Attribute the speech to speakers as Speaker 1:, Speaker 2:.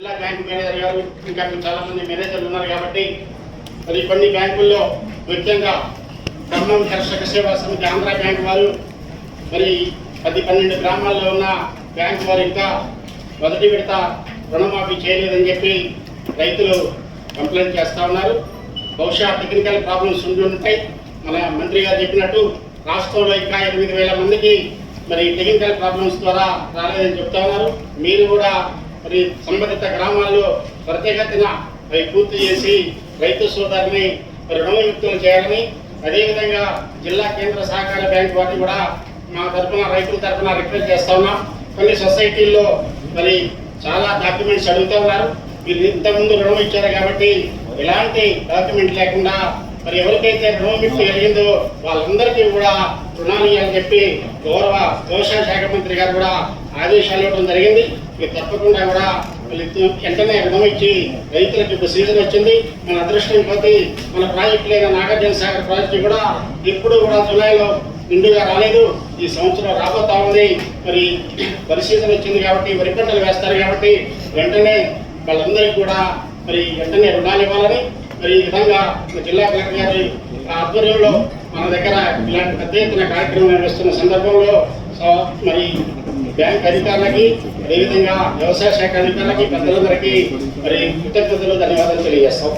Speaker 1: జిల్లా bank manager గారు ఇంకా చాలా మంది మేనేజర్లు ఉన్నారు కాబట్టి మరి కొన్ని బ్యాంకుల్లో ముఖ్యంగా ఖమ్మం కర్షక సేవా సమితి ఆంధ్ర బ్యాంక్ వారు మరి పది పన్నెండు గ్రామాల్లో ఉన్న బ్యాంక్ వారు ఇంకా మొదటి విడత రుణమాఫీ చేయలేదని చెప్పి రైతులు కంప్లైంట్ చేస్తూ ఉన్నారు. బహుశా టెక్నికల్ ప్రాబ్లమ్స్ ఉండి ఉంటాయి. మన మంత్రి గారు చెప్పినట్టు రాష్ట్రంలో ఇంకా ఎనిమిది వేల మందికి మరి టెక్నికల్ ప్రాబ్లమ్స్ ద్వారా రాలేదని చెప్తా ఉన్నారు. మీరు కూడా మరి సంబంధిత గ్రామాల్లో ప్రత్యేకతన అవి పూర్తి చేసి రైతు సోదరుని రుణవిముక్తులు చేయాలని అదేవిధంగా జిల్లా కేంద్ర సహకార బ్యాంక్ వారిని కూడా మా తరఫున రైతుల తరఫున రిక్వెస్ట్ చేస్తా ఉన్నాం. కొన్ని సొసైటీల్లో మరి చాలా డాక్యుమెంట్స్ అడుగుతూ ఉన్నారు. మీరు ఇంతకుముందు రుణం ఇచ్చారు కాబట్టి ఎలాంటి డాక్యుమెంట్ లేకుండా మరి ఎవరికైతే రుణం ఇచ్చి వాళ్ళందరికీ కూడా రుణాలు అని చెప్పి గౌరవ వ్యవసాయ శాఖ మంత్రి గారు కూడా ఆదేశాలు ఇవ్వడం జరిగింది. మీరు తప్పకుండా కూడా వెంటనే రుణం ఇచ్చి రైతులకు ఇప్పుడు సీజన్ వచ్చింది. మన అదృష్టం కొద్ది మన ప్రాజెక్టు లేదా నాగార్జున సాగర్ ప్రాజెక్టు కూడా ఎప్పుడు కూడా జూలైలో నిండుగా రాలేదు. ఈ సంవత్సరం రాబోతా ఉంది. మరి పరిశీలన వచ్చింది కాబట్టి వరి పంటలు వేస్తారు కాబట్టి వెంటనే వాళ్ళందరికీ కూడా మరి వెంటనే రుణాలు ఇవ్వాలని మరి ఈ విధంగా మన జిల్లా కలెక్టర్ గారి ఆధ్వర్యంలో మన దగ్గర ఇలాంటి పెద్ద ఎత్తున కార్యక్రమం నిర్వహిస్తున్న సందర్భంలో సో- మరి బ్యాంక్ అధికారులకి అదేవిధంగా వ్యవసాయ శాఖ అధికారులకి పెద్దలందరికీ మరి కృతజ్ఞతలు ధన్యవాదాలు తెలియజేస్తాం.